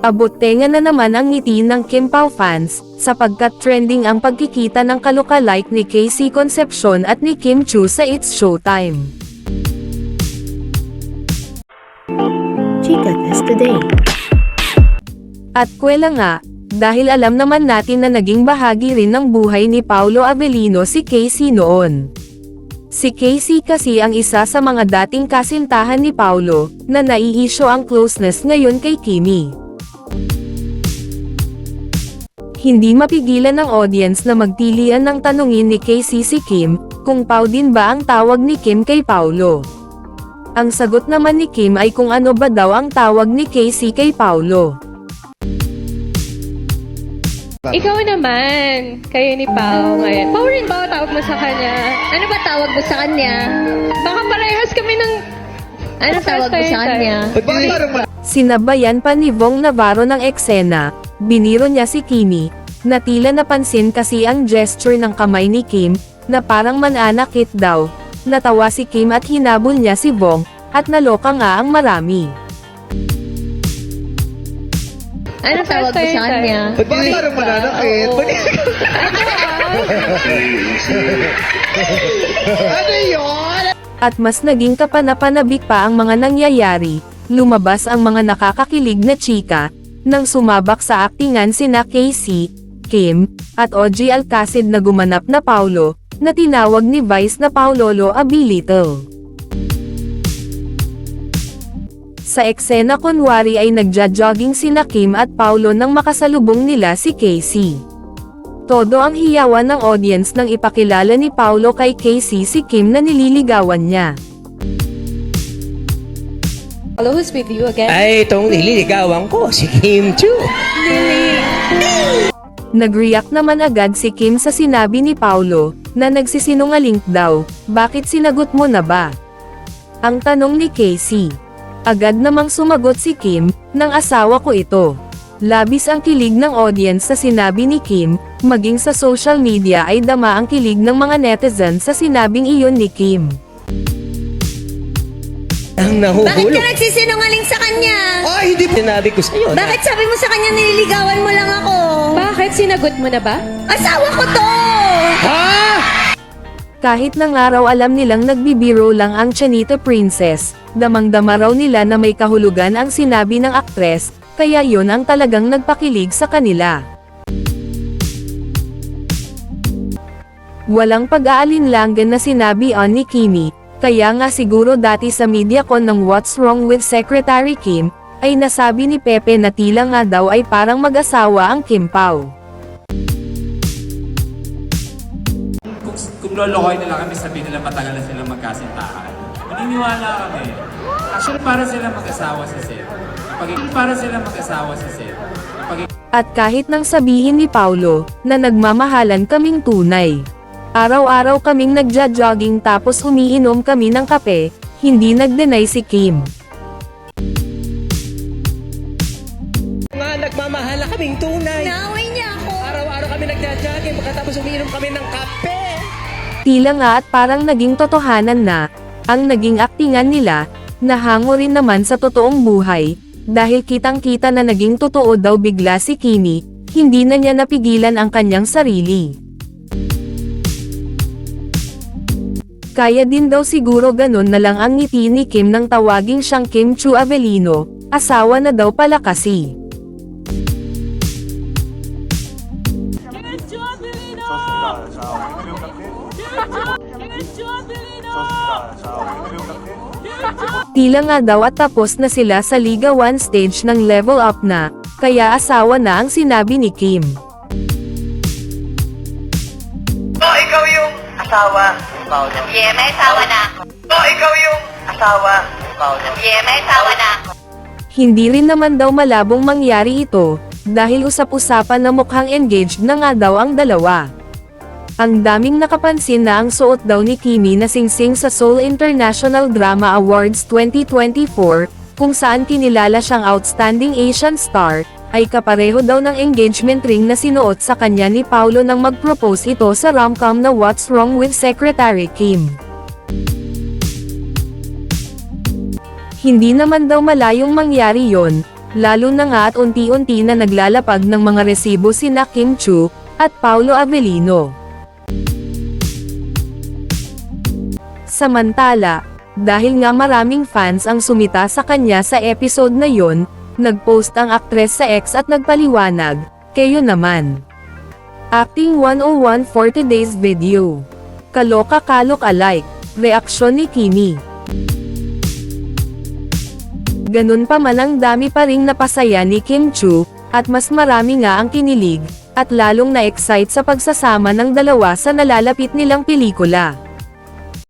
Abot-tenga na naman ang ngiti ng Kim Pao fans, sapagkat trending ang pagkikita ng kalukalike ni Casey Concepcion at ni Kim Chu sa It's Showtime. Chika Test Today. At kwela nga, dahil alam naman natin na naging bahagi rin ng buhay ni Paulo Avellino si Casey noon. Si Casey kasi ang isa sa mga dating kasintahan ni Paulo, na naiisyo ang closeness ngayon kay Kimi. Hindi mapigilan ng audience na magtilian ng tanungin ni Casey si Kim, kung Pau din ba ang tawag ni Kim kay Paulo. Ang sagot naman ni Kim ay kung ano ba daw ang tawag ni Casey kay Paulo. Ikaw naman, kayo ni Pao ngayon. Pao rin ba tawag mo sa kanya? Ano ba tawag mo sa kanya? Baka parehas kami ng... Ano tawag mo sa kanya? Sinabayan pa ni Vong Navarro ng eksena, biniro niya si Kimi, na tila napansin kasi ang gesture ng kamay ni Kim, na parang mananakit daw. Natawa si Kim at hinabol niya si Vong, at naloka nga ang marami. Ano tawag mo sa kanya? Ba't parang mananakit? Ano yun? At mas naging kapanapanabik pa ang mga nangyayari, lumabas ang mga nakakakilig na chika, nang sumabak sa aktingan sina Casey, Kim, at OG Alcacid na gumanap na Paulo, na tinawag ni Vice na Paulolo Abilito. Sa eksena kunwari ay nagja-jogging sina Kim at Paulo nang makasalubong nila si Casey. Todo ang hiyawan ng audience nang ipakilala ni Paulo kay Casey si Kim na nililigawan niya. Hello, who's with you again? Ay, itong nililigawan ko, si Kim Chu. Nag-react naman agad si Kim sa sinabi ni Paulo, na nagsisinungaling daw, bakit sinagot mo na ba? Ang tanong ni Casey. Agad namang sumagot si Kim, ng asawa ko ito. Labis ang kilig ng audience sa sinabi ni Kim, maging sa social media ay dama ang kilig ng mga netizen sa sinabing iyon ni Kim. Ang Bakit nahuhulog. ka nagsisinungaling sa kanya? Ay, hindi sinabi ko sa'yo na. Bakit sabi mo sa kanya nililigawan mo lang ako? Bakit sinagot mo na ba? Asawa ko to! Ha? Kahit nang araw alam nilang nagbibiro lang ang Chanita Princess, damang-dama raw nila na may kahulugan ang sinabi ng aktres, kaya yon ang talagang nagpakilig sa kanila. Walang pag-aalinlangan na sinabi on ni Kimi, kaya nga siguro dati sa MediaCon ng What's Wrong with Secretary Kim, ay nasabi ni Pepe na tila nga daw ay parang mag-asawa ang Kim Pao. kung, kung lolokoy nila kami, sabihin nila matagal na sila magkasintahan. Maniniwala kami. Actually, para sila mag-asawa sa set. Pag, para sila mag-asawa sa set. Pag, At kahit nang sabihin ni Paulo, na nagmamahalan kaming tunay. Araw-araw kaming nagja-jogging tapos umiinom kami ng kape, hindi nag-deny si Kim. Nga, nagmamahala kaming tunay. Naaway niya ako. Araw-araw kami nagja-jogging, pagkatapos umiinom kami ng kape. Tila nga at parang naging totohanan na, ang naging aktingan nila, nahango rin naman sa totoong buhay, dahil kitang-kita na naging totoo daw bigla si Kimi, hindi na niya napigilan ang kanyang sarili. Kaya din daw siguro ganon na lang ang ngiti ni Kim nang tawaging siyang Kim Chu Avellino, asawa na daw pala kasi. Tila nga daw at tapos na sila sa Liga 1 stage ng level up na, kaya asawa na ang sinabi ni Kim. Oh, ikaw yung asawa Paolo. Yeah, may asawa na ako. Oh, ikaw yung asawa ni Paolo. Yeah, may asawa na ako. Hindi rin naman daw malabong mangyari ito, dahil usap-usapan na mukhang engaged na nga daw ang dalawa. Ang daming nakapansin na ang suot daw ni Kimi na singsing sa Seoul International Drama Awards 2024, kung saan kinilala siyang Outstanding Asian Star, ay kapareho daw ng engagement ring na sinuot sa kanya ni Paulo nang mag-propose ito sa romcom na What's Wrong with Secretary Kim. Hindi naman daw malayong mangyari yon, Lalo na nga at unti-unti na naglalapag ng mga resibo sina Kim Chu, at Paulo Avellino. Samantala, dahil nga maraming fans ang sumita sa kanya sa episode na yon, nagpost ang aktres sa X at nagpaliwanag, kayo naman. Acting 101 for today's video. Kaloka kalok alike, reaksyon ni Kimi. Ganun pa man ang dami pa ring napasaya ni Kim Chu, at mas marami nga ang kinilig, at lalong na-excite sa pagsasama ng dalawa sa nalalapit nilang pelikula.